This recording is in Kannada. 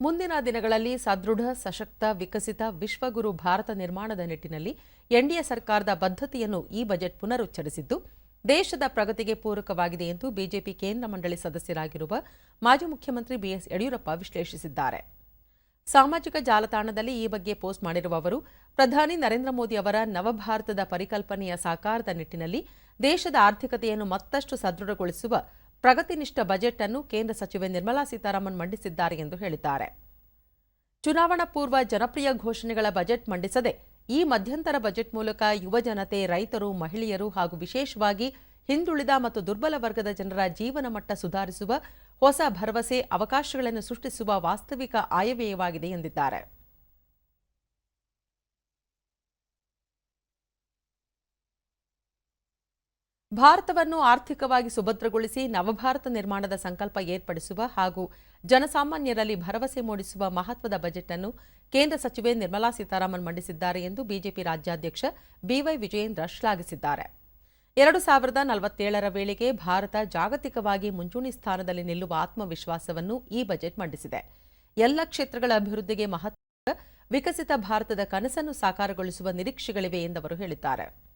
ಮುಂದಿನ ದಿನಗಳಲ್ಲಿ ಸದೃಢ, ಸಶಕ್ತ, ವಿಕಸಿತ ವಿಶ್ವಗುರು ಭಾರತ ನಿರ್ಮಾಣದ ನಿಟ್ಟಿನಲ್ಲಿ ಎನ್ಡಿಎ ಸರ್ಕಾರದ ಬದ್ಧತೆಯನ್ನು ಈ ಬಜೆಟ್ ಪುನರುಚ್ಚರಿಸಿದ್ದು, ದೇಶದ ಪ್ರಗತಿಗೆ ಪೂರಕವಾಗಿದೆ ಎಂದು ಬಿಜೆಪಿ ಕೇಂದ್ರ ಮಂಡಳಿ ಸದಸ್ಯರಾಗಿರುವ ಮಾಜಿ ಮುಖ್ಯಮಂತ್ರಿ ಬಿಎಸ್ ಯಡಿಯೂರಪ್ಪ ವಿಶ್ಲೇಷಿಸಿದ್ದಾರೆ. ಸಾಮಾಜಿಕ ಜಾಲತಾಣದಲ್ಲಿ ಈ ಬಗ್ಗೆ ಪೋಸ್ಟ್ ಮಾಡಿರುವ ಅವರು, ಪ್ರಧಾನಿ ನರೇಂದ್ರ ಮೋದಿ ಅವರ ನವಭಾರತದ ಪರಿಕಲ್ಪನೆಯ ಸಾಕಾರದ ನಿಟ್ಟಿನಲ್ಲಿ ದೇಶದ ಆರ್ಥಿಕತೆಯನ್ನು ಮತ್ತಷ್ಟು ಸದೃಢಗೊಳಿಸುವ ಪ್ರಗತಿನಿಷ್ಠ ಬಜೆಟ್ ಅನ್ನು ಕೇಂದ್ರ ಸಚಿವೆ ನಿರ್ಮಲಾ ಸೀತಾರಾಮನ್ ಮಂಡಿಸಿದ್ದಾರೆ ಎಂದು ಹೇಳಿದ್ದಾರೆ. ಚುನಾವಣಾ ಪೂರ್ವ ಜನಪ್ರಿಯ ಘೋಷಣೆಗಳ ಬಜೆಟ್ ಮಂಡಿಸದೆ ಈ ಮಧ್ಯಂತರ ಬಜೆಟ್ ಮೂಲಕ ಯುವಜನತೆ ರೈತರು, ಮಹಿಳೆಯರು ಹಾಗೂ ವಿಶೇಷವಾಗಿ ಹಿಂದುಳಿದ ಮತ್ತು ದುರ್ಬಲ ವರ್ಗದ ಜನರ ಜೀವನ ಮಟ್ಟ ಸುಧಾರಿಸುವ ಹೊಸ ಭರವಸೆ, ಅವಕಾಶಗಳನ್ನು ಸೃಷ್ಟಿಸುವ ವಾಸ್ತವಿಕ ಆಯವ್ಯಯವಾಗಿದೆ ಎಂದಿದ್ದಾರೆ. ಭಾರತವನ್ನು ಆರ್ಥಿಕವಾಗಿ ಸುಭದ್ರಗೊಳಿಸಿ ನವಭಾರತ ನಿರ್ಮಾಣದ ಸಂಕಲ್ಪ ಏರ್ಪಡಿಸುವ ಹಾಗೂ ಜನಸಾಮಾನ್ಯರಲ್ಲಿ ಭರವಸೆ ಮೂಡಿಸುವ ಮಹತ್ವದ ಬಜೆಟ್ ಅನ್ನು ಕೇಂದ್ರ ಸಚಿವೆ ನಿರ್ಮಲಾ ಸೀತಾರಾಮನ್ ಮಂಡಿಸಿದ್ದಾರೆ ಎಂದು ಬಿಜೆಪಿ ರಾಜ್ಯಾಧ್ಯಕ್ಷ ಬಿವೈ ವಿಜಯೇಂದ್ರ ಶ್ಲಾಘಿಸಿದ್ದಾರೆ. ಎರಡು ಸಾವಿರದ ನಲವತ್ತೇಳರ ವೇಳೆಗೆ ಭಾರತ ಜಾಗತಿಕವಾಗಿ ಮುಂಚೂಣಿ ಸ್ಥಾನದಲ್ಲಿ ನಿಲ್ಲುವ ಆತ್ಮವಿಶ್ವಾಸವನ್ನು ಈ ಬಜೆಟ್ ಮಂಡಿಸಿದೆ. ಎಲ್ಲ ಕ್ಷೇತ್ರಗಳ ಅಭಿವೃದ್ಧಿಗೆ ಮಹತ್ವ ವಿಕಸಿತ ಭಾರತದ ಕನಸನ್ನು ಸಾಕಾರಗೊಳಿಸುವ ನಿರೀಕ್ಷೆಗಳಿವೆ ಎಂದವರು ಹೇಳಿದ್ದಾರೆ.